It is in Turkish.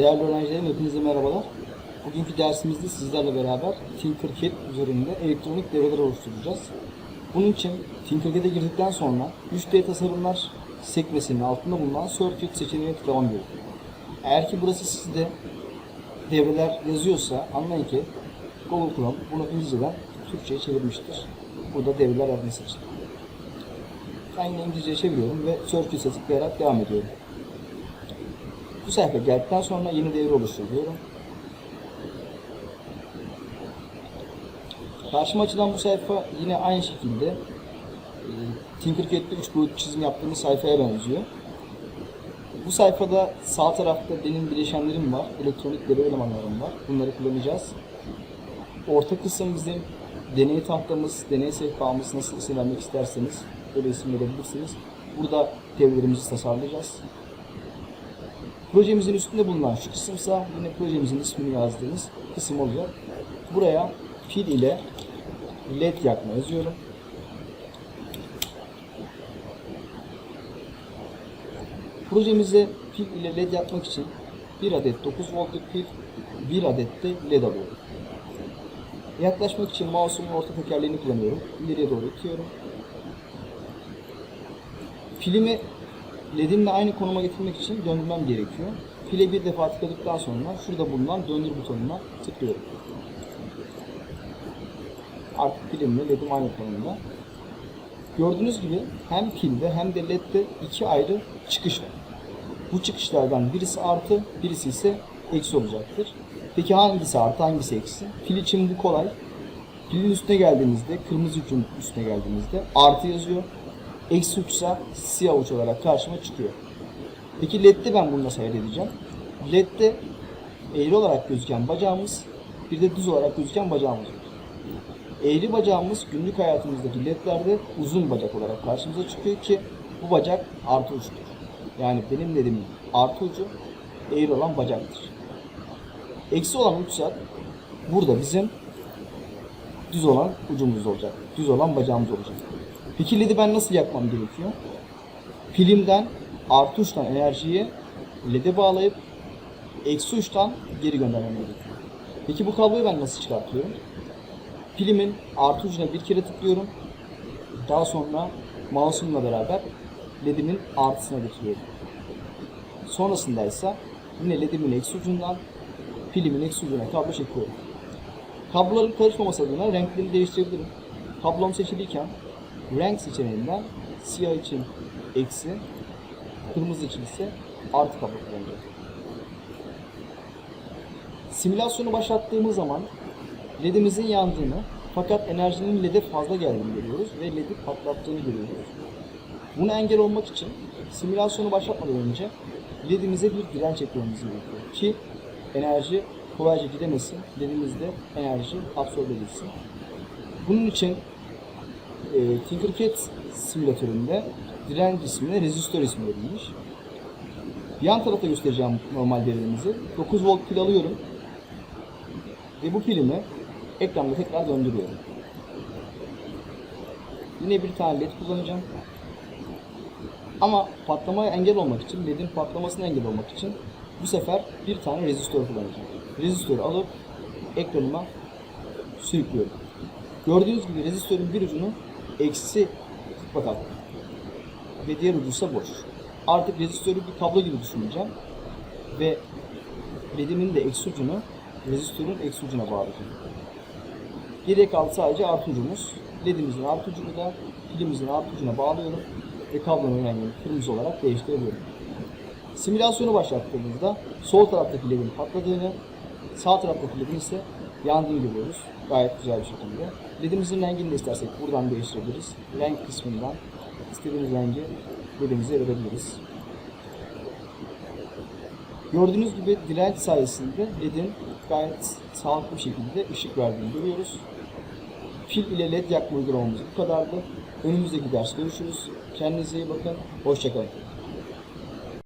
Değerli öğrencilerim hepinize merhabalar. Bugünkü dersimizde sizlerle beraber Tinkercad üzerinde elektronik devreler oluşturacağız. Bunun için Tinkercad'e girdikten sonra 3D tasarımlar sekmesinin altında bulunan Circuit seçeneğine tıklamam gerekiyor. Eğer ki burası sizde devreler yazıyorsa anlayın ki Google Chrome bunu İngilizceden Türkçe'ye çevirmiştir. Burada devreler adını seçin. Ben İngilizce'ye çeviriyorum ve Circuit'e tıklayarak devam ediyorum. Bu sayfa geldikten sonra yeni devre oluşturuyorum. Karşıma açılan bu sayfa yine aynı şekilde e, Tinkercad'de 3 boyutlu çizim yaptığımız sayfaya benziyor. Bu sayfada sağ tarafta benim bileşenlerim var, elektronik devre elemanlarım var. Bunları kullanacağız. Orta kısım bizim deney tahtamız, deney sehpamız nasıl isim vermek isterseniz böyle isim verebilirsiniz. Burada devrelerimizi tasarlayacağız. Projemizin üstünde bulunan şu kısımsa yine projemizin ismini yazdığımız kısım olacak. Buraya pil ile led yakma yazıyorum. Projemize pil ile led yakmak için bir adet 9 voltluk pil, bir adet de led alıyorum. Yaklaşmak için mouse'umun orta tekerleğini kullanıyorum. İleriye doğru itiyorum. Pilimi LED'imle aynı konuma getirmek için döndürmem gerekiyor. Pile bir defa tıkladıktan sonra şurada bulunan döndür butonuna tıklıyorum. Artık pilimle LED'im aynı konumda. Gördüğünüz gibi hem pilde hem de LED'de iki ayrı çıkış var. Bu çıkışlardan birisi artı, birisi ise eksi olacaktır. Peki hangisi artı, hangisi eksi? Pil için bu kolay. Pilin üstüne geldiğimizde, kırmızı ucun üstüne geldiğimizde artı yazıyor. Eksi uçsa siyah uç olarak karşıma çıkıyor. Peki LED'de ben bunu nasıl ayırt edeceğim? LED'de eğri olarak gözüken bacağımız, bir de düz olarak gözüken bacağımız var. Eğri bacağımız günlük hayatımızdaki ledlerde uzun bacak olarak karşımıza çıkıyor ki bu bacak artı uçtur. Yani benim LED'imin artı ucu eğri olan bacaktır. Eksi olan uçsa burada bizim düz olan ucumuz olacak. Düz olan bacağımız olacak. Peki LED'i ben nasıl yakmam gerekiyor? Pilimden artı uçtan enerjiyi LED'e bağlayıp eksi uçtan geri göndermem gerekiyor. Peki bu kabloyu ben nasıl çıkartıyorum? Pilimin artı ucuna bir kere tıklıyorum. Daha sonra mouse'umla beraber LED'imin artısına getiriyorum. Sonrasında ise yine LED'imin eksi ucundan pilimin eksi ucuna kablo çekiyorum. Kabloların karışmaması adına renklerini değiştirebilirim. Kablom seçiliyken renk seçeneğinden siyah için eksi, kırmızı için ise artı kablo kullanacağım. Simülasyonu başlattığımız zaman ledimizin yandığını fakat enerjinin lede fazla geldiğini görüyoruz ve ledi patlattığını görüyoruz. Buna engel olmak için simülasyonu başlatmadan önce ledimize bir direnç eklememiz gerekiyor ki enerji kolayca gidemesin, ledimizde enerji absorbe edilsin. Bunun için e, Tinkercad simülatöründe direnç ismine rezistör ismi verilmiş. Yan tarafta göstereceğim normal devrelerimizi. 9 volt pil alıyorum. Ve bu pilimi ekranda tekrar döndürüyorum. Yine bir tane led kullanacağım. Ama patlamaya engel olmak için, ledin patlamasına engel olmak için bu sefer bir tane rezistör kullanacağım. Rezistörü alıp ekranıma sürüklüyorum. Gördüğünüz gibi rezistörün bir ucunu eksi fakat ve diğer ucu ise boş. Artık rezistörü bir kablo gibi düşüneceğim ve ledimin de eksi ucunu rezistörün eksi ucuna bağlayacağım. Geriye kaldı sadece artı ucumuz. Ledimizin artı ucunu da pilimizin artı ucuna bağlıyorum ve kablonun rengini kırmızı olarak değiştirebiliyorum. Simülasyonu başlattığımızda sol taraftaki ledin patladığını, sağ taraftaki ledin ise yandığını görüyoruz. Gayet güzel bir şekilde. Ledimizin rengini de istersek buradan değiştirebiliriz. Renk kısmından istediğimiz rengi ledimize verebiliriz. Gördüğünüz gibi direnç sayesinde ledin gayet sağlıklı bir şekilde ışık verdiğini görüyoruz. Pil ile led yakma uygulamamız bu kadardı. Önümüzdeki ders görüşürüz. Kendinize iyi bakın. Hoşçakalın.